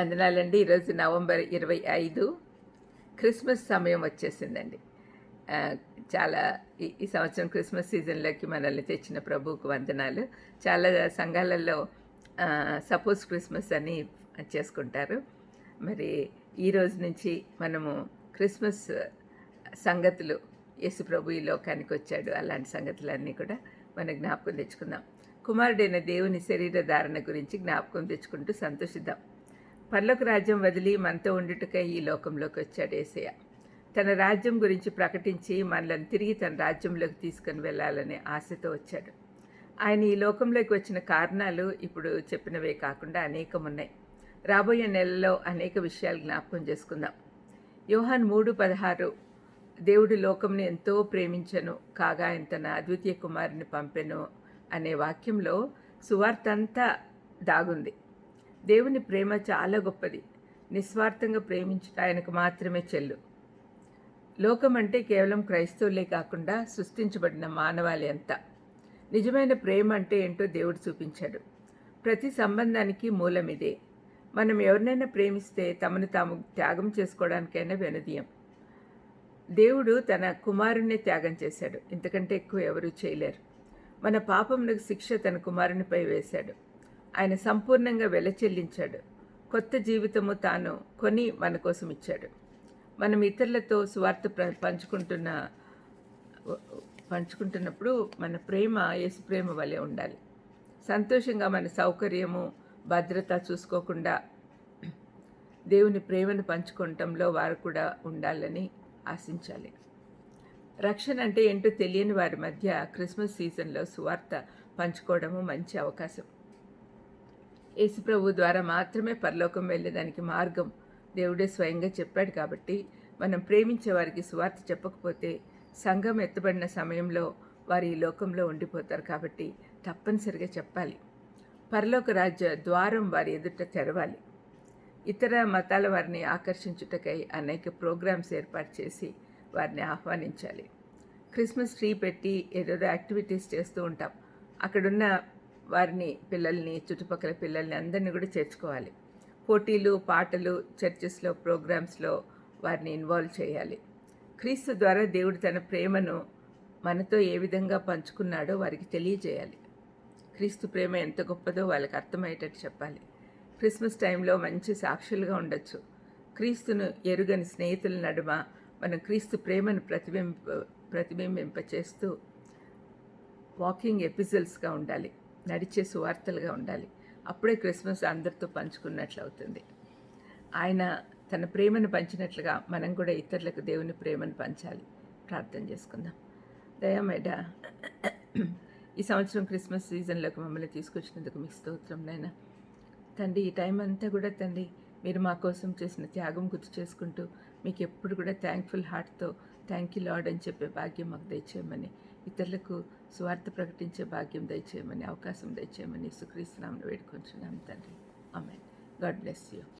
వందనాలండి ఈరోజు నవంబర్ ఇరవై ఐదు. క్రిస్మస్ సమయం వచ్చేసిందండి. చాలా ఈ సంవత్సరం క్రిస్మస్ సీజన్లోకి మనల్ని తెచ్చిన ప్రభువుకు వందనాలు. చాలా సంఘాలలో సపోజ్ క్రిస్మస్ అని చేసుకుంటారు. మరి ఈ రోజు నుంచి మనము క్రిస్మస్ సంగతులు యేసు ప్రభు ఈ లోకానికి వచ్చాడు. అలాంటి సంగతులన్నీ కూడా మన జ్ఞాపకం తెచ్చుకుందాం. కుమారుడైన దేవుని శరీర ధారణ గురించి జ్ఞాపకం తెచ్చుకుంటూ సంతోషిద్దాం. పర్లోక రాజ్యం వదిలి మనతో ఉండుటకై ఈ లోకంలోకి వచ్చాడు ఏసయ్య. తన రాజ్యం గురించి ప్రకటించి మనల్ని తిరిగి తన రాజ్యంలోకి తీసుకుని వెళ్ళాలనే ఆశతో వచ్చాడు. ఆయన ఈ లోకంలోకి వచ్చిన కారణాలు ఇప్పుడు చెప్పినవే కాకుండా అనేకం ఉన్నాయి రాబోయే నెలలో అనేక విషయాలు జ్ఞాపకం చేసుకుందాం. యోహాన్ మూడు పదహారు దేవుడు లోకంని ఎంతో ప్రేమించను కాగా ఆయన తన అద్వితీయ కుమారుని పంపెను అనే వాక్యంలో సువార్త అంతా దాగుంది. దేవుని ప్రేమ చాలా గొప్పది. నిస్వార్థంగా ప్రేమించుట ఆయనకు మాత్రమే చెల్లు. లోకం అంటే కేవలం క్రైస్తవులే కాకుండా సృష్టించబడిన మానవాళి అంతా. నిజమైన ప్రేమ అంటే ఏంటో దేవుడు చూపించాడు. ప్రతి సంబంధానికి మూలం ఇదే. మనం ఎవరినైనా ప్రేమిస్తే తమను తాము త్యాగం చేసుకోవడానికైనా వెనదీయం. దేవుడు తన కుమారుణ్ణి త్యాగం చేశాడు. ఇంతకంటే ఎక్కువ ఎవరూ చేయలేరు. మన పాపమునకు శిక్ష తన కుమారునిపై వేశాడు. ఆయన సంపూర్ణంగా వెల చెల్లించాడు. కొత్త జీవితము తాను కొని మన కోసం ఇచ్చాడు. మనం ఇతరులతో స్వార్థ పంచుకుంటున్న పంచుకుంటున్నప్పుడు మన ప్రేమ యేసు ప్రేమ వలె ఉండాలి. సంతోషంగా మన సౌకర్యము భద్రత చూసుకోకుండా దేవుని ప్రేమను పంచుకోవటంలో వారు కూడా ఉండాలని ఆశించాలి. రక్షణ అంటే ఏంటో తెలియని వారి మధ్య క్రిస్మస్ సీజన్లో సువార్త పంచుకోవడము మంచి అవకాశం. యేసుప్రభు ద్వారా మాత్రమే పరలోకం వెళ్ళేదానికి మార్గం దేవుడే స్వయంగా చెప్పాడు కాబట్టి మనం ప్రేమించే వారికి సువార్త చెప్పకపోతే సంఘం ఎత్తబడిన సమయంలో వారు ఈ లోకంలో ఉండిపోతారు కాబట్టి తప్పనిసరిగా చెప్పాలి. పరలోక రాజ్య ద్వారం వారి ఎదుట తెరవాలి. ఇతర మతాల వారిని ఆకర్షించుటకై అనేక ప్రోగ్రామ్స్ ఏర్పాటు చేసి వారిని ఆహ్వానించాలి. క్రిస్మస్ ట్రీ పెట్టి ఏదేదో యాక్టివిటీస్ చేస్తూ ఉంటాం. అక్కడున్న వారిని పిల్లల్ని చుట్టుపక్కల పిల్లల్ని అందరినీ కూడా చేర్చుకోవాలి. పోటీలు పాటలు చర్చెస్లో ప్రోగ్రామ్స్లో వారిని ఇన్వాల్వ్ చేయాలి. క్రీస్తు ద్వారా దేవుడు తన ప్రేమను మనతో ఏ విధంగా పంచుకున్నాడో వారికి తెలియజేయాలి. క్రీస్తు ప్రేమ ఎంత గొప్పదో వాళ్ళకి అర్థమయ్యేటట్టు చెప్పాలి. క్రిస్మస్ టైంలో మంచి సాక్షులుగా ఉండొచ్చు. క్రీస్తును ఎరుగని స్నేహితుల నడుమ మనం క్రీస్తు ప్రేమను ప్రతిబింబ ప్రతిబింబింపచేస్తూ వాకింగ్ ఎపిజల్స్గా ఉండాలి. నడిచే సువార్తలుగా ఉండాలి. అప్పుడే క్రిస్మస్ అందరితో పంచుకున్నట్లు అవుతుంది. ఆయన తన ప్రేమను పంచినట్లుగా మనం కూడా ఇతరులకు దేవుని ప్రేమను పంచాలి. ప్రార్థన చేసుకుందాం. దయామేడ ఈ సంవత్సరం క్రిస్మస్ సీజన్లోకి మమ్మల్ని తీసుకొచ్చినందుకు మీకు స్తోత్రం నాయన. తండ్రి ఈ టైం అంతా కూడా తండ్రి మీరు మా కోసం చేసిన త్యాగం గుర్తు చేసుకుంటూ మీకు ఎప్పుడు కూడా థ్యాంక్ఫుల్ హార్ట్తో థ్యాంక్ యూ లాడ్ అని చెప్పే భాగ్యం మాకు దయచేయమని ఇతరులకు స్వార్థ ప్రకటించే భాగ్యం దయచేయమని అవకాశం దయచేయమని సుక్రీస్తున్నామని వేడుకొంచున్నాం తండ్రి. ఆమె గాడ్ బ్లెస్ యూ.